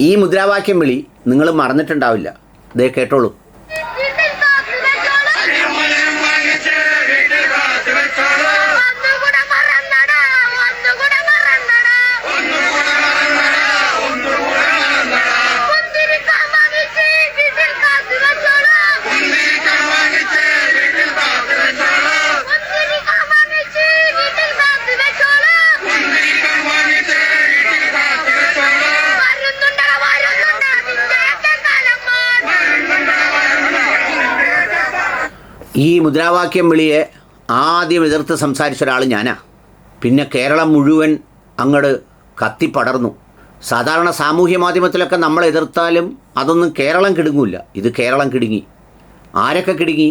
ഈ മുദ്രാവാക്യം വിളി നിങ്ങൾ മറന്നിട്ടുണ്ടാവില്ല. ഇതേ കേട്ടോളൂ. ഈ മുദ്രാവാക്യം വിളിയെ ആദ്യം എതിർത്ത് സംസാരിച്ച ഒരാൾ ഞാനാ. പിന്നെ കേരളം മുഴുവൻ അങ്ങട് കത്തിപ്പടർന്നു സാധാരണ സാമൂഹ്യ മാധ്യമത്തിലൊക്കെ നമ്മൾ എതിർത്താലും അതൊന്നും കേരളം കിടുങ്ങില്ല. ഇത് കേരളം കിടുങ്ങി. ആരൊക്കെ കിടുങ്ങി?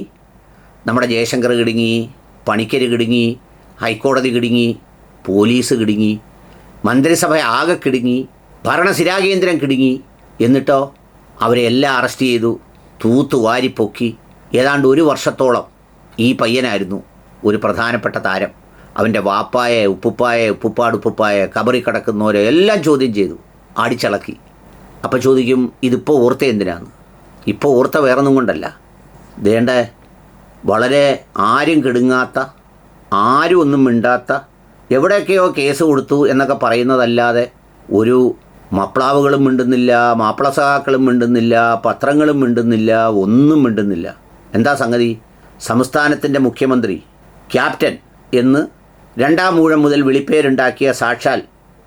നമ്മുടെ ജയശങ്കർ കിടുങ്ങി പണിക്കർ കിടുങ്ങി ഹൈക്കോടതി കിടുങ്ങി പോലീസ് കിടുങ്ങി മന്ത്രിസഭ ആകെ കിടുങ്ങി ഭരണസിരാകേന്ദ്രം കിടുങ്ങി എന്നിട്ടോ അവരെ എല്ലാം അറസ്റ്റ് ചെയ്തു തൂത്ത് വാരിപ്പൊക്കി ഏതാണ്ട് ഒരു വർഷത്തോളം ഈ പയ്യനായിരുന്നു ഒരു പ്രധാനപ്പെട്ട താരം. അവന്റെ വാപ്പായ ഉപ്പുപ്പായ ഉപ്പുപ്പാട് കബറി കിടക്കുന്നവരെ എല്ലാം ചോദ്യം ചെയ്തു അടിച്ചളക്കി. അപ്പോൾ ചോദിക്കും ഇതിപ്പോൾ ഓർത്ത എന്തിനാന്ന്? ഇപ്പോൾ ഓർത്ത വേറൊന്നും കൊണ്ടല്ല. ഇതേണ്ട വളരെ ആരും കിടുങ്ങാത്ത ആരും ഒന്നും മിണ്ടാത്ത എവിടെയൊക്കെയോ കേസ് കൊടുത്തു എന്നൊക്കെ പറയുന്നതല്ലാതെ ഒരു മപ്ലാവുകളും മിണ്ടുന്നില്ല മാപ്പിള സഹാക്കളും മിണ്ടുന്നില്ല പത്രങ്ങളും മിണ്ടുന്നില്ല ഒന്നും മിണ്ടുന്നില്ല. എന്താ സംഗതി? സംസ്ഥാനത്തിന്റെ മുഖ്യമന്ത്രി ക്യാപ്റ്റൻ എന്ന് രണ്ടാം മൂഴം മുതൽ വിളിപ്പേരുണ്ടാക്കിയ സാക്ഷാൽ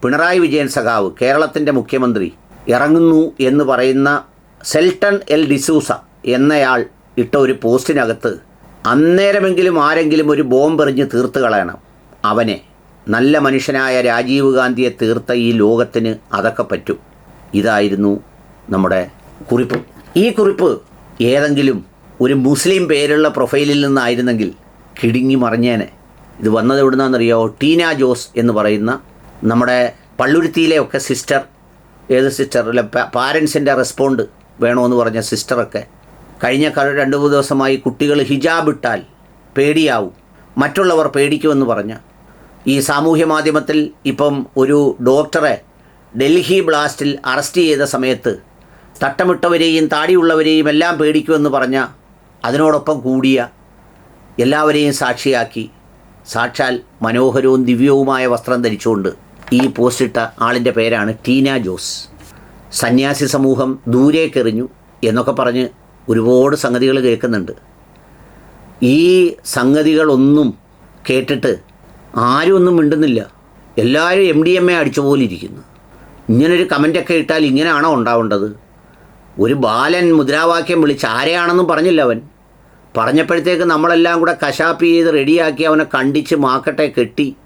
പിണറായി വിജയൻ സഖാവ് കേരളത്തിന്റെ മുഖ്യമന്ത്രി ഇറങ്ങുന്നു എന്ന് പറയുന്ന സെൽട്ടൺ എൽ ഡിസൂസ എന്നയാൾ ഇട്ട ഒരു പോസ്റ്റിനകത്ത് അന്നേരമെങ്കിലും ആരെങ്കിലും ഒരു ബോംബെറിഞ്ഞ് തീർത്ത് കളയണം. അവനെ നല്ല മനുഷ്യനായ രാജീവ് ഗാന്ധിയെ തീർത്ത ഈ ലോകത്തിന് അതൊക്കെ പറ്റും. ഇതായിരുന്നു നമ്മുടെ കുറിപ്പ്. ഈ കുറിപ്പ് ഏതെങ്കിലും ഒരു മുസ്ലിം പേരുള്ള പ്രൊഫൈലിൽ നിന്നായിരുന്നെങ്കിൽ കിടുങ്ങി മറിഞ്ഞേനെ. ഇത് വന്നത് എവിടുന്നാണെന്നറിയോ? ടീന ജോസ് എന്ന് പറയുന്ന നമ്മുടെ പള്ളുരുത്തിയിലെ ഒക്കെ സിസ്റ്റർ ഏത് സിസ്റ്റർ? അല്ല പാരൻസിന്റെ റെസ്പോണ്ട് വേണമെന്ന് പറഞ്ഞ സിസ്റ്ററൊക്കെ. കഴിഞ്ഞ രണ്ട് മൂന്ന് ദിവസമായി കുട്ടികൾ ഹിജാബ് ഇട്ടാൽ പേടിയാവും. മറ്റുള്ളവർ പേടിക്കുമെന്ന് പറഞ്ഞ. ഈ സാമൂഹ്യ മാധ്യമത്തിൽ ഇപ്പം ഒരു ഡോക്ടറെ ഡൽഹി ബ്ലാസ്റ്റിൽ അറസ്റ്റ് ചെയ്ത സമയത്ത് തട്ടമിട്ടവരെയും താടിയുള്ളവരെയും എല്ലാം പേടിക്കുമെന്ന് പറഞ്ഞ അതിനോടൊപ്പം കൂടിയ എല്ലാവരെയും സാക്ഷിയാക്കി സാക്ഷാൽ മനോഹരവും ദിവ്യവുമായ വസ്ത്രം ധരിച്ചുകൊണ്ട് ഈ പോസ്റ്റിട്ട ആളിന്റെ പേരാണ് ടീന ജോസ്. സന്യാസി സമൂഹം ദൂരേക്കെറിഞ്ഞു എന്നൊക്കെ പറഞ്ഞ് ഒരുപാട് സംഗതികൾ കേൾക്കുന്നുണ്ട്. ഈ സംഗതികളൊന്നും കേട്ടിട്ട് ആരും ഒന്നും മിണ്ടുന്നില്ല. എല്ലാവരും എം ഡി എം എ അടിച്ചു പോലിരിക്കുന്നു ഇങ്ങനൊരു കമന്റൊക്കെ ഇട്ടാൽ ഇങ്ങനെയാണോ ഉണ്ടാവേണ്ടത്? ഒരു ബാലൻ മുദ്രാവാക്യം വിളിച്ച് ആരെയാണെന്നും പറഞ്ഞില്ല അവൻ. പറഞ്ഞപ്പോഴത്തേക്ക് നമ്മളെല്ലാം കൂടെ കശാപ്പ് ചെയ്ത് റെഡിയാക്കി അവനെ കണ്ടിച്ച് മാക്കട്ടെ കെട്ടി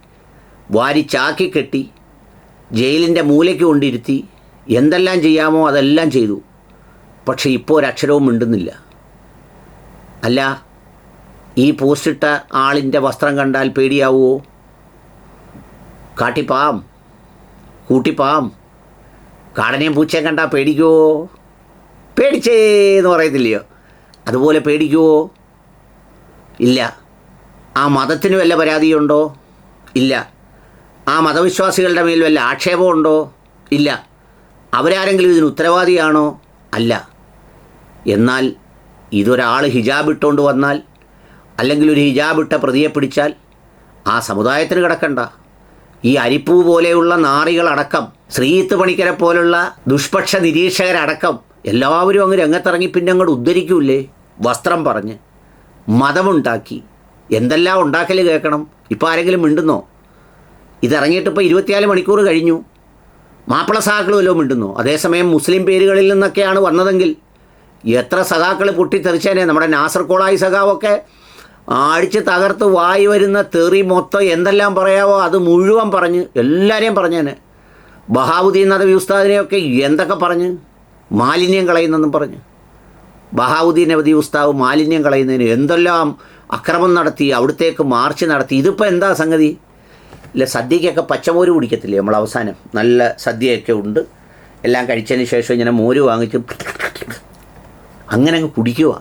വാരി ചാക്കി കെട്ടി ജയിലിന്റെ മൂലയ്ക്ക് കൊണ്ടിരുത്തി എന്തെല്ലാം ചെയ്യാമോ അതെല്ലാം ചെയ്തു. പക്ഷേ ഇപ്പോൾ ഒരക്ഷരവും മിണ്ടുന്നില്ല. അല്ല ഈ പോസ്റ്റിട്ട ആളിന്റെ വസ്ത്രം കണ്ടാൽ പേടിയാവുമോ കാട്ടിപ്പാം കൂട്ടിപ്പാം കാടനെയും പൂച്ചയും കണ്ടാൽ പേടിക്കുമോ പേടിച്ചേ എന്ന് പറയത്തില്ലയോ? അതുപോലെ പേടിക്കുമോ ഇല്ല. ആ മതത്തിന് വല്ല പരാതിയുണ്ടോ? ഇല്ല. ആ മതവിശ്വാസികളുടെ മേൽ വല്ല ആക്ഷേപമുണ്ടോ ഇല്ല. അവരാരെങ്കിലും ഇതിന് ഉത്തരവാദിയാണോ? അല്ല. എന്നാൽ ഇതൊരാൾ ഹിജാബ് ഇട്ടുകൊണ്ട് വന്നാൽ അല്ലെങ്കിൽ ഒരു ഹിജാബ് ഇട്ട പ്രതിയെ പിടിച്ചാൽ ആ സമുദായത്തിന് കിടക്കണ്ട. ഈ അരിപ്പൂ പോലെയുള്ള നാറികളടക്കം ശ്രീത്ത് പണിക്കരെ പോലുള്ള ദുഷ്പക്ഷ നിരീക്ഷകരടക്കം എല്ലാവരും അങ്ങ് രംഗത്തിറങ്ങി പിന്നെ അങ്ങോട്ട് ഉദ്ധരിക്കൂലേ വസ്ത്രം പറഞ്ഞ്. മതമുണ്ടാക്കി. എന്തെല്ലാം ഉണ്ടാക്കൽ കേൾക്കണം. ഇപ്പോൾ ആരെങ്കിലും മിണ്ടുന്നോ? ഇതിറങ്ങിയിട്ട് ഇപ്പോൾ ഇരുപത്തിനാല് മണിക്കൂർ കഴിഞ്ഞു. മാപ്പിള സഹാക്കൾ വല്ലതും മിണ്ടുന്നു? അതേസമയം മുസ്ലിം പേരുകളിൽ നിന്നൊക്കെയാണ് വന്നതെങ്കിൽ എത്ര സഖാക്കൾ പൊട്ടിത്തെറിച്ചേനെ? നമ്മുടെ നാസർ കോളായി സഖാവൊക്കെ അടിച്ച് തകർത്ത് വായി വരുന്ന തെറി മൊത്തം എന്തെല്ലാം പറയാവോ അത് മുഴുവൻ പറഞ്ഞ് എല്ലാവരെയും പറഞ്ഞേനെ. ബഹാവുദ്ദീൻ നദവി ഉസ്താദിനെയൊക്കെ എന്തൊക്കെ പറഞ്ഞ്? മാലിന്യം കളയുന്നെന്നും പറഞ്ഞ്. ബഹാവുദ്ദീൻ അവധി ഉസ്താവ് മാലിന്യം കളയുന്നതിന് എന്തെല്ലാം അക്രമം നടത്തി അവിടത്തേക്ക് മാർച്ച് നടത്തി. ഇതിപ്പോൾ എന്താ സംഗതി? ഇല്ല സദ്യക്കൊക്കെ പച്ചമോര് കുടിക്കത്തില്ലേ നമ്മൾ അവസാനം? നല്ല സദ്യയൊക്കെ ഉണ്ട്. എല്ലാം കഴിച്ചതിന് ശേഷം ഇങ്ങനെ മോര് വാങ്ങിച്ച് അങ്ങനെ അങ്ങ് കുടിക്കുക.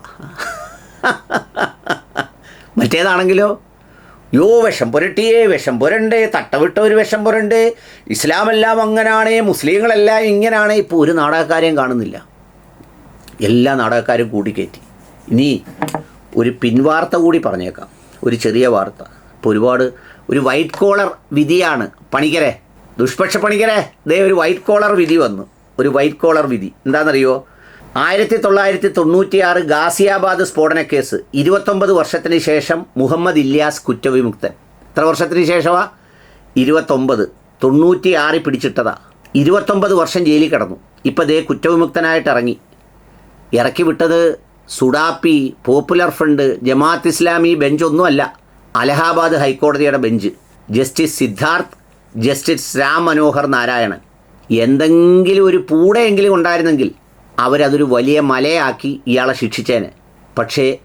മറ്റേതാണെങ്കിലോ? യോ വിഷം പുരട്ടിയേ വിഷം പുരണ്ടേ തട്ടവിട്ട ഒരു വിഷം പുരണ്ടേ. ഇസ്ലാമെല്ലാം അങ്ങനാണേ മുസ്ലിങ്ങളെല്ലാം ഇങ്ങനാണേ. ഇപ്പോൾ ഒരു നാടകക്കാരെയും കാണുന്നില്ല. എല്ലാ നാടകക്കാരും കൂട്ടിക്കയറ്റി. ഇനി ഒരു പിൻവാർത്ത കൂടി പറഞ്ഞേക്കാം. ഒരു ചെറിയ വാർത്ത. ഇപ്പോൾ ഒരുപാട് ഒരു വൈറ്റ് കോളർ വിധിയാണ്. പണിക്കരെ ദുഷ്പക്ഷ പണിക്കരെ ദേ ഒരു വൈറ്റ് കോളർ വിധി വന്നു. ഒരു വൈറ്റ് കോളർ വിധി. എന്താണെന്നറിയോ? ആയിരത്തി തൊള്ളായിരത്തി തൊണ്ണൂറ്റിയാറ് ഗാസിയാബാദ് സ്ഫോടന കേസ്. ഇരുപത്തൊമ്പത് വർഷത്തിന് ശേഷം മുഹമ്മദ് ഇല്യാസ് കുറ്റവിമുക്തൻ. എത്ര വർഷത്തിന് ശേഷമാ? ഇരുപത്തൊമ്പത്. തൊണ്ണൂറ്റിയാറിൽ പിടിച്ചിട്ടതാ. ഇരുപത്തൊമ്പത് വർഷം ജയിലിൽ കിടന്നു. ഇപ്പം ദേ കുറ്റവിമുക്തനായിട്ട് ഇറങ്ങി. ഇറക്കി വിട്ടത് സുഡാപ്പി പോപ്പുലർ ഫ്രണ്ട് ജമാഅത്ത് ഇസ്ലാമി ബെഞ്ചൊന്നുമല്ല അലഹാബാദ് ഹൈക്കോടതിയുടെ bench. Justice Siddharth justice Ram Manohar Narayanan. എന്തെങ്കിലും ഒരു പൂടെയെങ്കിലും ഉണ്ടായിരുന്നെങ്കിൽ അവരതൊരു വലിയ മലയാക്കി ഇയാളെ ശിക്ഷിച്ചേനെ. പക്ഷേ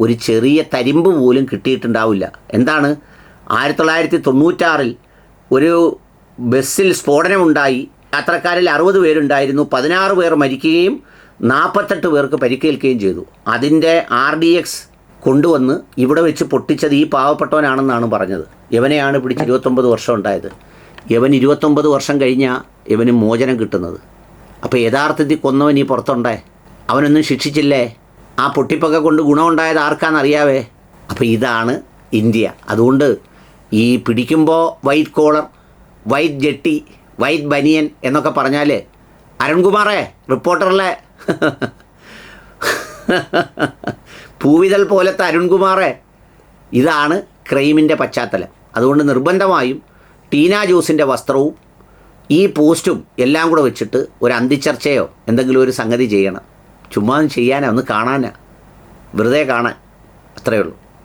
ഒരു ചെറിയ തരിമ്പ് പോലും കിട്ടിയിട്ടുണ്ടാവില്ല. എന്താണ്? ആയിരത്തി തൊള്ളായിരത്തി തൊണ്ണൂറ്റാറിൽ ഒരു ബസ്സിൽ സ്ഫോടനമുണ്ടായി. യാത്രക്കാരിൽ അറുപത് പേരുണ്ടായിരുന്നു. പതിനാറ് പേർ മരിക്കുകയും നാൽപ്പത്തെട്ട് പേർക്ക് പരിക്കേൽക്കുകയും ചെയ്തു. അതിന്റെ ആർ ഡി എക്സ് കൊണ്ടുവന്ന് ഇവിടെ വെച്ച് പൊട്ടിച്ചത് ഈ പാവപ്പെട്ടവനാണെന്നാണ് പറഞ്ഞത്. ഇവനെയാണ് പിടിച്ച് ഇരുപത്തൊമ്പത് വർഷം ഉണ്ടായത്. ഇവൻ ഇരുപത്തൊമ്പത് വർഷം കഴിഞ്ഞാൽ ഇവന് മോചനം കിട്ടുന്നത്. അപ്പോൾ യഥാർത്ഥത്തിൽ കൊന്നവൻ ഈ പുറത്തുണ്ടേ? അവനൊന്നും ശിക്ഷിച്ചില്ലേ? ആ പൊട്ടിപ്പൊക്കെ കൊണ്ട് ഗുണമുണ്ടായത് ആർക്കാണെന്നറിയാവേ അപ്പോൾ ഇതാണ് ഇന്ത്യ. അതുകൊണ്ട് ഈ പിടിക്കുമ്പോൾ വൈറ്റ് കോളർ വൈറ്റ് ജെട്ടി വൈറ്റ് ബനിയൻ എന്നൊക്കെ പറഞ്ഞാൽ അരുൺകുമാറേ റിപ്പോർട്ടറിലെ പൂവിതൽ പോലത്തെ അരുൺകുമാറേ ഇതാണ് ക്രൈമിന്റെ പശ്ചാത്തലം. അതുകൊണ്ട് നിർബന്ധമായും ടീന ജോസിന്റെ വസ്ത്രവും ഈ പോസ്റ്റും എല്ലാം കൂടെ വെച്ചിട്ട് ഒരു അന്തിച്ചർച്ചയോ എന്തെങ്കിലും ഒരു സംഗതി ചെയ്യണം. ചുമ്മാ ഒന്ന് ചെയ്യാനാ ഒന്ന് കാണാനാ. വെറുതെ കാണാൻ. അത്രയേ ഉള്ളൂ.